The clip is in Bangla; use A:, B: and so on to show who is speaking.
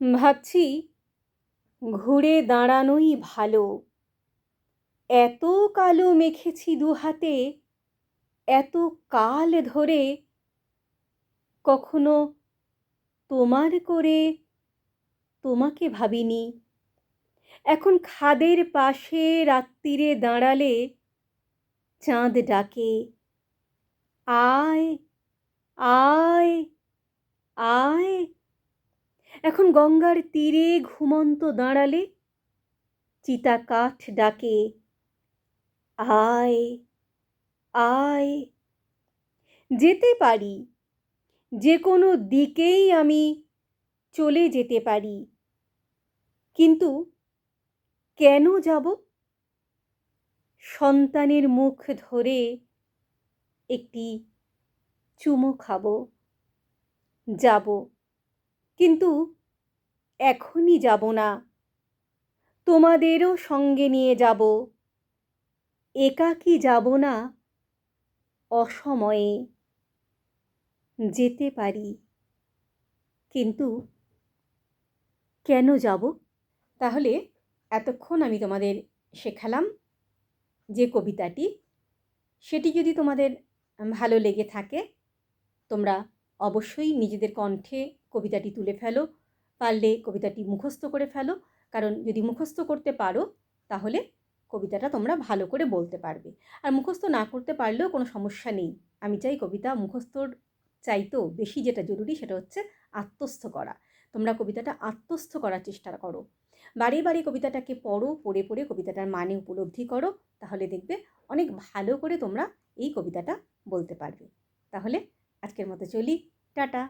A: ভাবছি ঘুরে দাঁড়ানোই ভালো। এত কালো মেখেছি দু হাতে এত কাল ধরে কখনো তোমার করে তোমাকে ভাবিনি। এখন খাদের পাশে রাত্রিরে দাঁড়ালে চাঁদ ডাকে, আয় আয় আয় এখন গঙ্গার তীরে ঘুমন্ত দাঁড়ালে চিতা কাঠ ডাকে, আয় আয়, যেতে পারি। যে কোনো দিকেই আমি চলে যেতে পারি। কিন্তু কেন যাব? সন্তানের মুখ ধরে একটি চুমো খাব, যাব। কিন্তু এখনই যাব না। তোমাদেরও সঙ্গে নিয়ে যাব। একাকী যাব না অসময়ে। যেতে পারি। কিন্তু কেন যাব? তাহলে এতক্ষণ আমি তোমাদের শেখালাম যে কবিতাটি, সেটি যদি তোমাদের ভালো লেগে থাকে, তোমরা অবশ্যই নিজেদের কণ্ঠে কবিতাটি তুলে ফেলো। পারলে কবিতাটি মুখস্থ করে ফেলো। কারণ যদি মুখস্থ করতে পারো, তাহলে কবিতাটা তোমরা ভালো করে বলতে পারবে। আর মুখস্থ না করতে পারলেও কোনো সমস্যা নেই। আমি চাই কবিতা মুখস্থর চাইতেও বেশি যেটা জরুরি সেটা হচ্ছে আত্মস্থ করা। তোমরা কবিতাটা আত্মস্থ করার চেষ্টা করো। বারে বারে কবিতাটাকে পড়ো, পড়ে পড়ে কবিতাটার মানে উপলব্ধি করো। তাহলে দেখবে অনেক ভালো করে তোমরা এই কবিতাটা বলতে পারবে। তাহলে আজকের মতো চলি। টাটা!